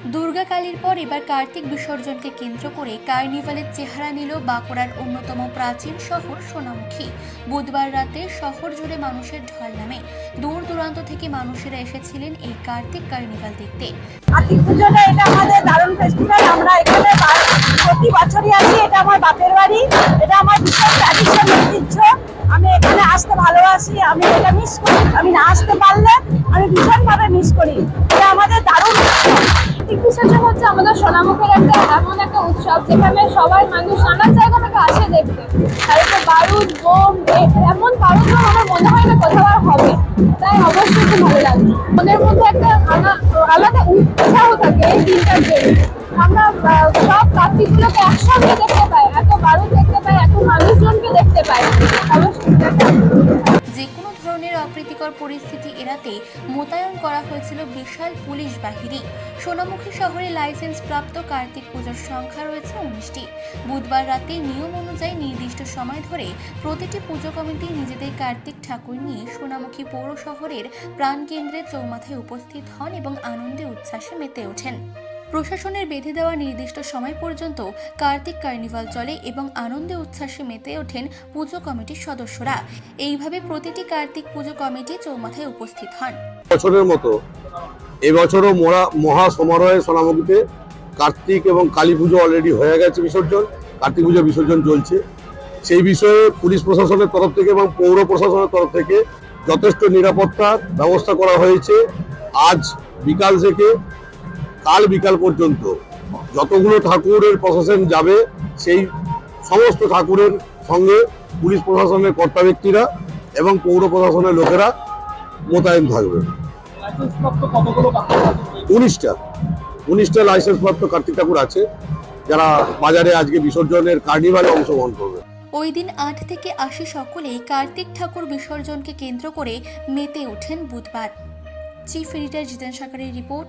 দুর্গা কালীর পর এবার কার্তিক বিসর্জনকে কেন্দ্র করে কার্নিভালের চেহারা নিল বাঁকুড়ার অন্যতম প্রাচীন শহর সোনামুখী। বুধবার রাতে শহর জুড়ে মানুষের ঢল নামে। দূর দূরান্ত থেকে মানুষেরা এসেছিলেন এই কার্তিক কার্নিভাল দেখতে। কার্তিক পুজোটা এটা আমাদের দারুণ ফেস্টিভ্যাল আমরা এখানে প্রতি বছরই আসি, এটা আমার বাপের বাড়ি, এটা আমার ভীষণ ট্র্যাডিশন ঐতিহ্য। আমি এখানে আসতে ভালোবাসি, আমি এটা মিস করি, আমি না আসতে পারলে আমি ভীষণভাবে মিস করি। বিসর্জন হচ্ছে আমাদের সোনামুখের একটা এমন একটা উৎসব যেখানে সবাই মানুষ নানান জায়গা থেকে আসে দেখতে। তারপরে বারুদ, বোম এমন বারুদ আমার মনে হয় না কোথাও আর হবে। তাই অবশ্যই খুব ভালো লাগছে মনের মধ্যে একটা আলা- আলাদা উৎসাহ থাকে এই দিনটার জন্য। আমরা সব কার্তিকগুলোকে একসঙ্গে দেখতে পাই, এত বারুদ দেখতে পাই, এত মানুষজনকে দেখতে পাই। অপ্রীতিকর পরিস্থিতি এড়াতে মোতায়েন করা হয়েছিল বিশাল পুলিশ বাহিনী। সোনামুখী শহরে লাইসেন্স প্রাপ্ত কার্তিক পুজোর সংখ্যা রয়েছে উনিশটি। বুধবার রাতে নিয়ম অনুযায়ী নির্দিষ্ট সময় ধরে প্রতিটি পুজো কমিটি নিজেদের কার্তিক ঠাকুর নিয়ে সোনামুখী পৌর শহরের প্রাণকেন্দ্রে চৌমাথায় উপস্থিত হন এবং আনন্দে উচ্ছ্বাসে মেতে ওঠেন। প্রশাসনের বেঁধে দেওয়া নির্দিষ্ট সময় পর্যন্ত কার্তিক কার্নিভাল চলে এবং আনন্দে উচ্ছ্বাসে মেতে ওঠেন পুজো কমিটির সদস্যরা। এইভাবে প্রতিটি কার্তিক পুজো কমিটি চৌমাথায় উপস্থিত হন। বছরের মতো এবছরও মোরা মহা সমারোহে সোনামুখীতে কার্তিক এবং কালী পুজো অলরেডি হয়ে গেছে বিসর্জন, কার্তিক পুজো বিসর্জন চলছে। সেই বিষয়ে পুলিশ প্রশাসনের তরফ থেকে এবং পৌর প্রশাসনের তরফ থেকে যথেষ্ট নিরাপত্তার ব্যবস্থা করা হয়েছে। আজ বিকাল থেকে কাল বিকাল পর্যন্ত যতগুলো ঠাকুরের প্রশাসন যাবে, সেই সমস্ত ঠাকুরের সঙ্গে পুলিশ প্রশাসনের কর্তা ব্যক্তিরা এবং পৌর প্রশাসনের লোকেরা মোতায়েন থাকবে। উনিশটা। উনিশটা লাইসেন্স প্রাপ্ত কার্তিক ঠাকুর আছে, যারা বাজারে আজকে বিসর্জনের কার্নিভালে অংশগ্রহণ করবে। ওই দিন আট থেকে আশি সকলেই কার্তিক ঠাকুর বিসর্জনকে কেন্দ্র করে মেতে ওঠেন বুধবার। চিফ এডিটর জিতেন সরকারের রিপোর্ট